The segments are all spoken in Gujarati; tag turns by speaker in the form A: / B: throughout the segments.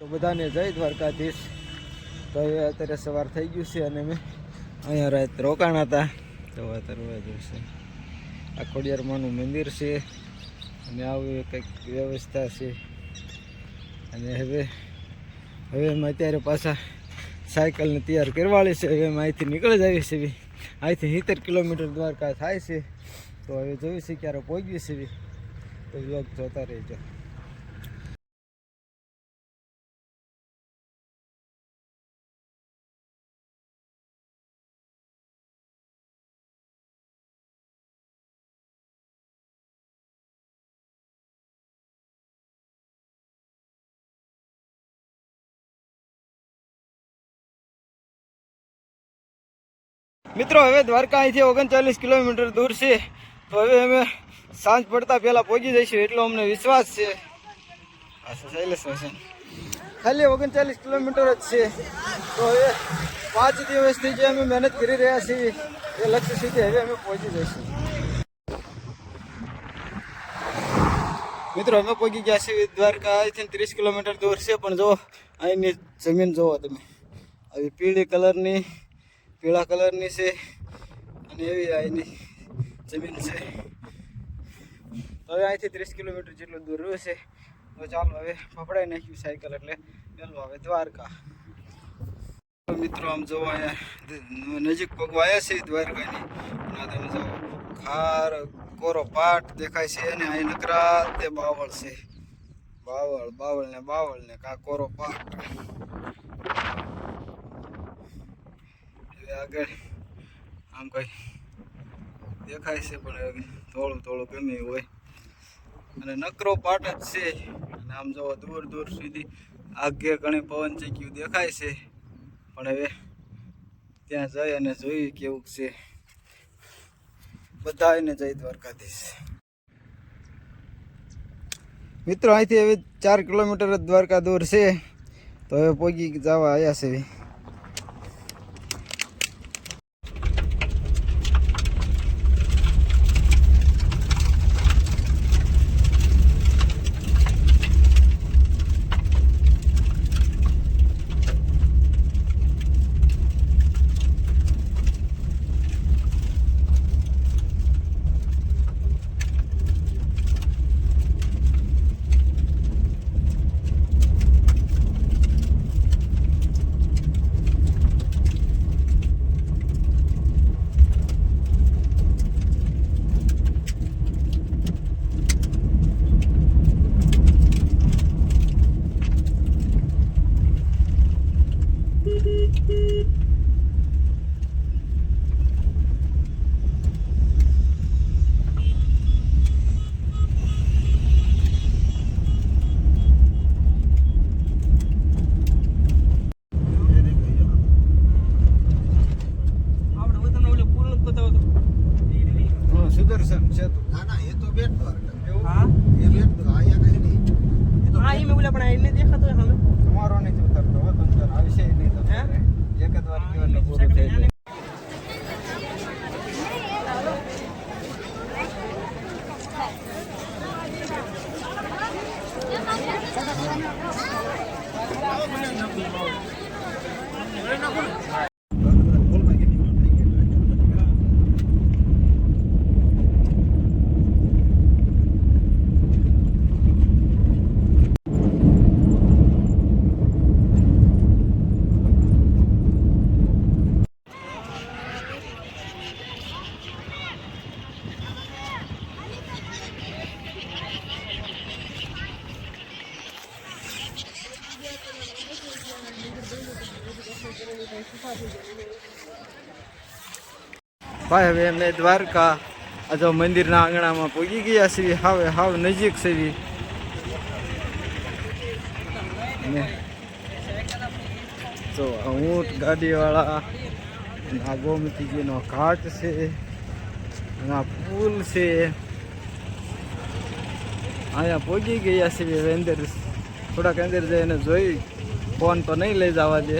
A: તો બધાને જય દ્વારકાધીશ. તો હવે અત્યારે સવાર થઈ ગયું છે અને મેં અહીંયા રાત રોકાણા હતા. તો અત્યારે જોશે આ ખોડિયારમાંનું મંદિર છે. અને આવી કંઈક વ્યવસ્થા છે. અને હવે હવે અમે અત્યારે પાછા સાયકલને તૈયાર કરવાળી છે. હવે અમે અહીંથી નીકળી જઈએ છીએ. અહીંથી સિત્તેર કિલોમીટર દ્વારકા થાય છે. તો હવે જોયું છે ક્યારે પહોંચ્યું છે તો વ્લોગ જોતા રહેજો. મિત્રો, હવે દ્વારકા અહીંથી ઓગણચાલીસ કિલોમીટર દૂર છે. તો હવે અમે સાંજ પડતા પહેલાં પહોંચી જઈશું એટલો અમને વિશ્વાસ છે. ખાલી ઓગણચાલીસ કિલોમીટર જ છે. તો હવે પાંચ દિવસથી જે અમે મહેનત કરી રહ્યા છીએ, એ લક્ષ્ય સુધી હવે અમે પહોંચી જઈશું. મિત્રો, અમે પહોંચી ગયા છીએ દ્વારકા અહીંથી ત્રીસ કિલોમીટર દૂર છે, પણ જો અહીંની જમીન જુઓ તમે. આવી પીળી કલરની પીળા કલરની છે અને એવી અહીંની જમીન છે. હવે અહીંથી ત્રીસ કિલોમીટર જેટલું દૂર રહ્યું છે. તો ચાલો હવે પકડાઈ નાખ્યું સાયકલ એટલે પેલું હવે દ્વારકા. મિત્રો, આમ જોવો અહીંયા નજીક પગવાયા છે દ્વારકાની. આ તમે જો, ખાર, કોરો પાટ દેખાય છે અને અહીં નકરા તે બાવળ છે. બાવળ બાવળ ને બાવળ ને કા કોરો પાટ હવે આગળ આમ કઈ દેખાય છે પણ થોડું થોડું ગમે હોય. અને નકરો પાટ જ છે. અને આમ જોવા દૂર દૂર સુધી આગે ઘણી પવન ચક્યું દેખાય છે. પણ હવે ત્યાં જઈ અને જોયું કેવું છે. બધા એને જય દ્વારકાધીશ. મિત્રો, અહીંથી હવે ચાર કિલોમીટર દ્વારકા દૂર છે. તો હવે પોગી જવા આવ્યા છે
B: આપણે હવે તમને ઓલો તો.
A: સુદર્શન છે
C: ના ના એ તો બેટ દ્વારકા.
B: હા?
C: એ બેટ દ્વારકા અહીંયા કઈ નહીં. એ તો
B: હા ઈ મેં ઓલા પણ એને દેખાતો હોય સામે.
A: તમારો નથી ઉતરતો હો તંત્ર આવશે નહીં તો? એક જ વાર પૂરું થઈ જાય. ભાઈ, હવે અમે દ્વારકા, આ મંદિરના આંગણામાં પહોંચી ગયા છીએ. હવે હાવ નજીક છીએ તો ઊંટ ગાડીવાળા, આ ગોમતીજીનો ઘાટ છે આ પુલ છે. અહીંયા પહોંચી ગયા છીએ અંદર થોડાક અંદર જઈને જોઈ. ફોન તો નહીં લઈ જવા દે.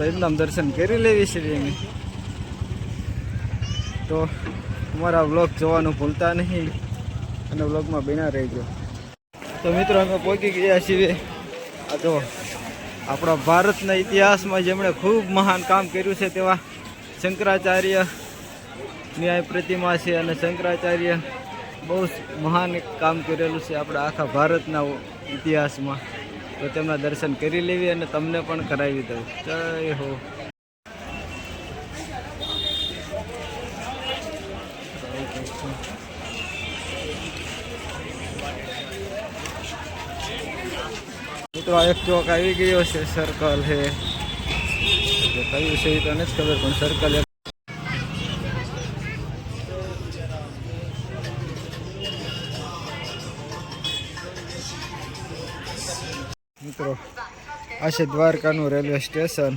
A: તો એમના દર્શન કરી લેવી છે અમે તો અમારા વ્લોગ જોવાનું ભૂલતા નહીં અને વ્લોગમાં બિના રહેજો. તો મિત્રો, અમે પહોંચી ગયા છીએ. આ જો, આપણા ભારતના ઇતિહાસમાં જેમણે ખૂબ મહાન કામ કર્યું છે તેવા શંકરાચાર્ય ન્યાય પ્રતિમા છે અને શંકરાચાર્ય બહુ મહાન કામ કરેલું છે આપણા આખા ભારતના ઇતિહાસમાં. તો તેમના દર્શન કરી લેવી અને તમને પણ કરાવી દઉં. જય હો. મિત્રો, આ એક ચોક આવી ગયો છે સર્કલ તો કયું છે એ તો નથી ખબર, પણ સર્કલ મિત્રો, આ છે દ્વારકાનું રેલવે સ્ટેશન.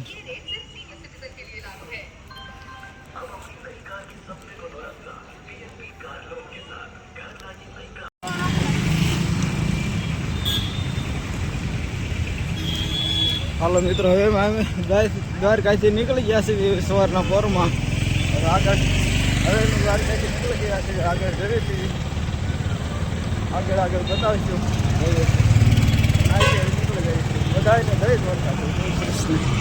A: હાલો મિત્રો, હવે અમે દ્વાર- દ્વારકાથી નીકળી ગયા છીએ સવારના પોરમાં. આગળ, હવે દ્વારકાથી નીકળી ગયા છીએ, આગળ જઈએ આગળ આગળ બતાવીશું. હવે અહીંથી નીકળી જઈશું બધાને